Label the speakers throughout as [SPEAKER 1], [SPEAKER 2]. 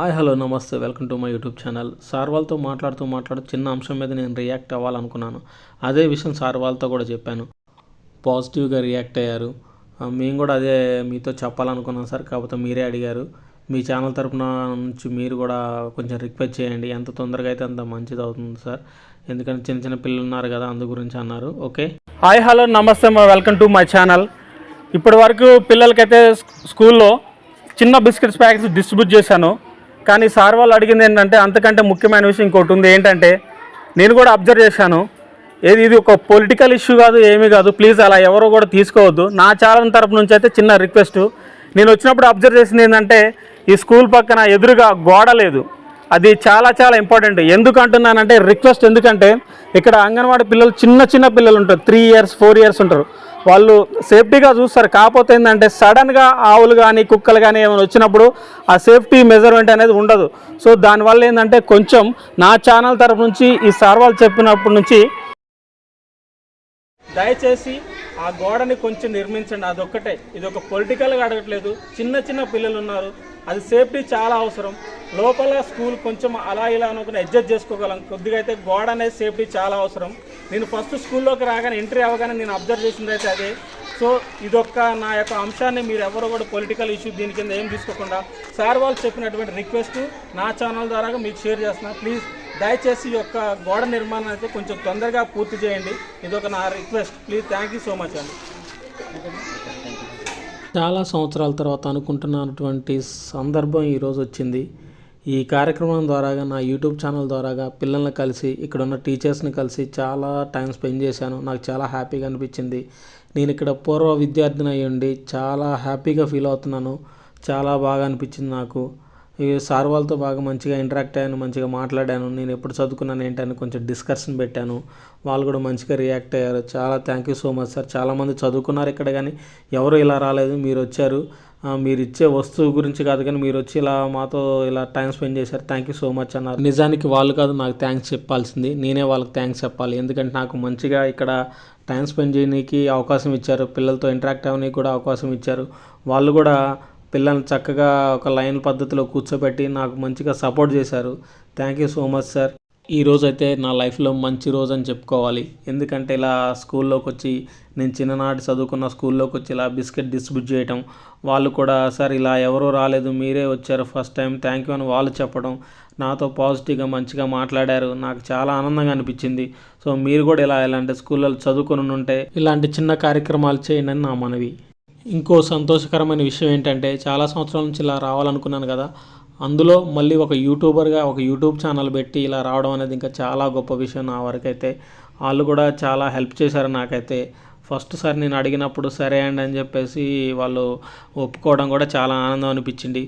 [SPEAKER 1] Hi hello నమస్తే welcome to my YouTube channel. Sir వాళ్ళతో మాట్లాడుతూ మాట్లాడుతూ చిన్న అంశం మీద నేను రియాక్ట్ అవ్వాలనుకున్నాను. అదే విషయం సార్ వాళ్ళతో కూడా చెప్పాను. పాజిటివ్గా రియాక్ట్ అయ్యారు. మేము కూడా అదే మీతో చెప్పాలనుకున్నాం సార్ కాకపోతే మీరే అడిగారు. మీ ఛానల్ తరపున నుంచి మీరు కూడా కొంచెం రిక్వెస్ట్ చేయండి. ఎంత తొందరగా అయితే అంత మంచిది అవుతుంది సార్. ఎందుకంటే చిన్న చిన్న పిల్లలు ఉన్నారు కదా అందు గురించి అన్నారు. ఓకే?
[SPEAKER 2] హాయ్ హలో నమస్తే మా వెల్కమ్ టు మై ఛానల్. ఇప్పటి వరకు పిల్లలకైతే స్కూల్లో చిన్న బిస్కెట్స్ ప్యాకెట్స్ డిస్ట్రిబ్యూట్ చేశాను. కానీ సార్ వాళ్ళు అడిగింది ఏంటంటే అంతకంటే ముఖ్యమైన విషయం ఇంకోటి ఉంది. ఏంటంటే నేను కూడా అబ్జర్వ్ చేశాను. ఏది ఇది ఒక పొలిటికల్ ఇష్యూ కాదు ఏమీ కాదు. ప్లీజ్ అలా ఎవరో కూడా తీసుకోవద్దు. నా ఛానల్ తరపు నుంచి అయితే చిన్న రిక్వెస్ట్. నేను వచ్చినప్పుడు అబ్జర్వ్ చేసింది ఏంటంటే ఈ స్కూల్ పక్కన ఎదురుగా గోడ లేదు. అది చాలా చాలా ఇంపార్టెంట్. ఎందుకు అంటున్నానంటే రిక్వెస్ట్ ఎందుకంటే ఇక్కడ అంగన్వాడీ పిల్లలు చిన్న చిన్న పిల్లలు ఉంటారు. త్రీ ఇయర్స్ ఫోర్ ఇయర్స్ ఉంటారు. వాళ్ళు సేఫ్టీగా చూస్తారు. కాకపోతే ఏంటంటే సడన్గా ఆవులు కానీ కుక్కలు కానీ ఏమైనా వచ్చినప్పుడు ఆ సేఫ్టీ మెజర్మెంట్ అనేది ఉండదు. సో దానివల్ల ఏంటంటే కొంచెం నా ఛానల్ తరపు నుంచి ఈ సార్ వాళ్ళు చెప్పినప్పటి నుంచి దయచేసి ఆ గోడని కొంచెం నిర్మించండి. అదొక్కటే. ఇది ఒక పొలిటికల్గా అడగట్లేదు. చిన్న చిన్న పిల్లలు ఉన్నారు. అది సేఫ్టీ చాలా అవసరం. లోపల స్కూల్ కొంచెం అలా ఇలా అనుకుని అడ్జస్ట్ చేసుకోగలం. కొద్దిగా అయితే గోడ అనేది సేఫ్టీ చాలా అవసరం. నేను ఫస్ట్ స్కూల్లోకి రాగానే ఎంట్రీ అవ్వగానే నేను అబ్జర్వ్ చేసింది అయితే అదే. సో ఇదొక్క నా యొక్క అంశాన్ని మీరు ఎవరు కూడా పొలిటికల్ ఇష్యూ దీని కింద ఏం తీసుకోకుండా సార్ వాళ్ళు చెప్పినటువంటి రిక్వెస్ట్ నా ఛానల్ ద్వారా మీకు షేర్ చేస్తున్నా. ప్లీజ్ దయచేసి ఈ యొక్క గోడ నిర్మాణం అయితే కొంచెం తొందరగా పూర్తి చేయండి. ఇదొక నా request please thank you so much అండి.
[SPEAKER 1] చాలా సంవత్సరాల తర్వాత అనుకుంటున్నటువంటి సందర్భం ఈరోజు వచ్చింది. ఈ కార్యక్రమం ద్వారాగా నా యూట్యూబ్ ఛానల్ ద్వారాగా పిల్లల్ని కలిసి ఇక్కడ ఉన్న టీచర్స్ని కలిసి చాలా టైం స్పెండ్ చేశాను. నాకు చాలా హ్యాపీగా అనిపించింది. నేను ఇక్కడ పూర్వ విద్యార్థిని అయ్యండి చాలా హ్యాపీగా ఫీల్ అవుతున్నాను. చాలా బాగా అనిపించింది నాకు. ఈ సార్ వాళ్ళతో బాగా మంచిగా ఇంటరాక్ట్ అయ్యాను మంచిగా మాట్లాడాను. నేను ఎప్పుడు చదువుకున్నాను ఏంటని కొంచెం డిస్కషన్ పెట్టాను. వాళ్ళు కూడా మంచిగా రియాక్ట్ అయ్యారు. చాలా thank you so much sir. చాలామంది చదువుకున్నారు ఇక్కడ కానీ ఎవరు ఇలా రాలేదు మీరు వచ్చారు. మీరు ఇచ్చే వస్తువు గురించి కాదు కానీ మీరు వచ్చి ఇలా మాతో ఇలా టైం స్పెండ్ చేశారు. థ్యాంక్ యూ సో మచ్ అన్నారు. నిజానికి వాళ్ళు కాదు నాకు థ్యాంక్స్ చెప్పాల్సింది. నేనే వాళ్ళకి థ్యాంక్స్ చెప్పాలి. ఎందుకంటే నాకు మంచిగా ఇక్కడ టైం స్పెండ్ చేయడానికి అవకాశం ఇచ్చారు. పిల్లలతో ఇంటరాక్ట్ అవ్వడానికి కూడా అవకాశం ఇచ్చారు. వాళ్ళు కూడా పిల్లల్ని చక్కగా ఒక లైన్ పద్ధతిలో కూర్చోబెట్టి నాకు మంచిగా సపోర్ట్ చేశారు. Thank you so much sir ఈ రోజు అయితే నా లైఫ్లో మంచి రోజు అని చెప్పుకోవాలి. ఎందుకంటే ఇలా స్కూల్లోకి వచ్చి నేను చిన్ననాటి చదువుకున్న స్కూల్లోకి వచ్చి ఇలా బిస్కెట్ డిస్ట్రిబ్యూట్ చేయటం వాళ్ళు కూడా సార్ ఇలా ఎవరో రాలేదు మీరే వచ్చారు ఫస్ట్ టైం థ్యాంక్ యూ అని వాళ్ళు చెప్పడం నాతో పాజిటివ్గా మంచిగా మాట్లాడారు. నాకు చాలా ఆనందంగా అనిపించింది. సో మీరు కూడా ఇలా ఇలాంటి స్కూల్లో చదువుకొని ఉంటే ఇలాంటి చిన్న కార్యక్రమాలు చేయండి అని నా మనవి. ఇంకో సంతోషకరమైన విషయం ఏంటంటే చాలా సంవత్సరాల నుంచి ఇలా రావాలనుకున్నాను కదా అందులో మళ్ళీ ఒక యూట్యూబర్గా ఒక యూట్యూబ్ ఛానల్ పెట్టి ఇలా రావడం అనేది ఇంకా చాలా గొప్ప విషయం నా వరకైతే. వాళ్ళు కూడా చాలా హెల్ప్ చేశారు నాకైతే. ఫస్ట్ సార్ నేను అడిగినప్పుడు సరే అండి అని చెప్పేసి వాళ్ళు ఒప్పుకోవడం కూడా చాలా ఆనందం అనిపించింది.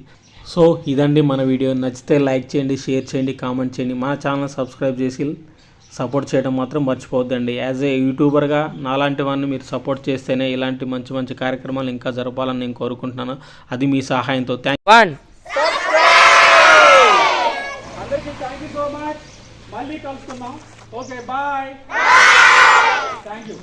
[SPEAKER 1] సో ఇదండి మన వీడియో. నచ్చితే లైక్ చేయండి షేర్ చేయండి కామెంట్ చేయండి. మన ఛానల్ సబ్స్క్రైబ్ చేసి సపోర్ట్ చేయడం మాత్రం మర్చిపోవద్దండి. యాజ్ ఏ యూట్యూబర్గా నాలాంటి వాడిని మీరు సపోర్ట్ చేస్తేనే ఇలాంటి మంచి మంచి కార్యక్రమాలు ఇంకా జరపాలని నేను కోరుకుంటున్నాను. అది మీ సహాయంతో. Thank
[SPEAKER 2] one. Thank you so much మళ్ళీ కలుసుకుందాం ఓకే బాయ్ థ్యాంక్ యూ